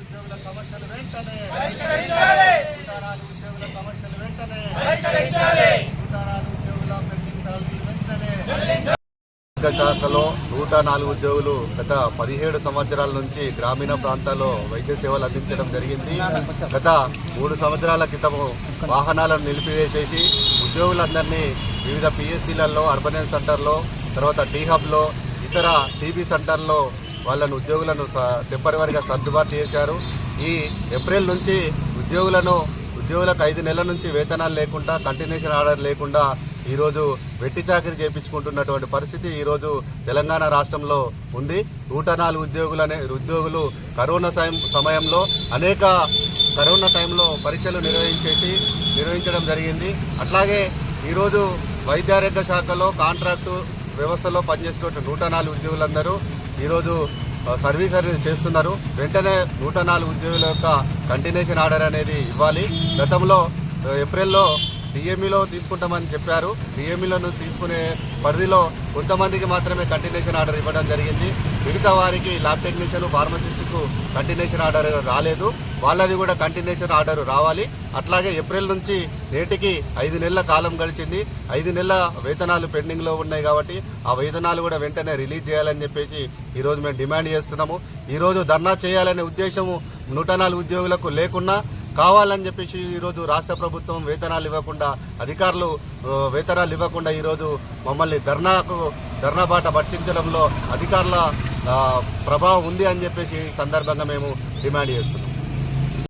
ఉద్యోగుల సమస్యలు వెంటనే. నూట నాలుగు ఉద్యోగుల సమస్యలు వెంటనే. నూట నాలుగు ఉద్యోగుల పెండింగ్ సాలరీ వెంటనే. విద్యా శాఖలో నూట నాలుగు ఉద్యోగులు గత పదిహేడు సంవత్సరాల నుంచి గ్రామీణ ప్రాంతాల్లో వైద్య సేవలు అందించడం జరిగింది. గత మూడు సంవత్సరాల క్రితము వాహనాలను నిలిపివేసేసి ఉద్యోగులందరినీ వివిధ పిఎస్సీలలో అర్బన్ హెల్త్ సెంటర్లో తర్వాత టీ హబ్లో ఇతర టీబీ సెంటర్లో వాళ్ళను ఉద్యోగులను టెంపరీగా సర్దుబాటు చేశారు. ఈ ఏప్రిల్ నుంచి ఉద్యోగులను ఉద్యోగులకు ఐదు నెలల నుంచి వేతనాలు లేకుండా కంటిన్యూషన్ ఆర్డర్ లేకుండా ఈరోజు వెట్టి చాకరీ చేయించుకుంటున్నటువంటి పరిస్థితి ఈరోజు తెలంగాణ రాష్ట్రంలో ఉంది. నూట నాలుగు ఉద్యోగులనే ఉద్యోగులు కరోనా సమయంలో అనేక కరోనా టైంలో పరీక్షలు నిర్వహించేసి నిర్వహించడం జరిగింది. అట్లాగే ఈరోజు వైద్యారోగ్య శాఖలో కాంట్రాక్టు వ్యవస్థలో పనిచేస్తున్న నూట నాలుగు ఉద్యోగులందరూ ఈరోజు సర్వీస్ సర్వీస్ అనేది చేస్తున్నారు. వెంటనే నూట నాలుగు ఉద్యోగుల యొక్క కంటిన్యూషన్ ఆర్డర్ అనేది ఇవ్వాలి. గతంలో ఏప్రిల్లో డిఎంఈలో తీసుకుంటామని చెప్పారు. డిఎంఈలను తీసుకునే పరిధిలో కొంతమందికి మాత్రమే కంటిన్యూషన్ ఆర్డర్ ఇవ్వడం జరిగింది. మిగతా వారికి ల్యాబ్ టెక్నీషియన్ ఫార్మసిస్ట్కు కంటిన్యూషన్ ఆర్డర్ రాలేదు. వాళ్ళది కూడా కంటిన్యూషన్ ఆర్డర్ రావాలి. అట్లాగే ఏప్రిల్ నుంచి నేటికి ఐదు నెలల కాలం గడిచింది. ఐదు నెలల వేతనాలు పెండింగ్లో ఉన్నాయి కాబట్టి ఆ వేతనాలు కూడా వెంటనే రిలీజ్ చేయాలని చెప్పేసి ఈరోజు మేము డిమాండ్ చేస్తున్నాము. ఈరోజు ధర్నా చేయాలనే ఉద్దేశము నూట నాలుగు ఉద్యోగులకు లేకున్నా కావాలని చెప్పేసి ఈరోజు రాష్ట్ర ప్రభుత్వం వేతనాలు ఇవ్వకుండా అధికారులు వేతనాలు ఇవ్వకుండా ఈరోజు మమ్మల్ని ధర్నాకు ధర్నా బాట పట్టించడంలో అధికారుల ప్రభావం ఉంది అని చెప్పేసి ఈ సందర్భంగా మేము డిమాండ్ చేస్తున్నాం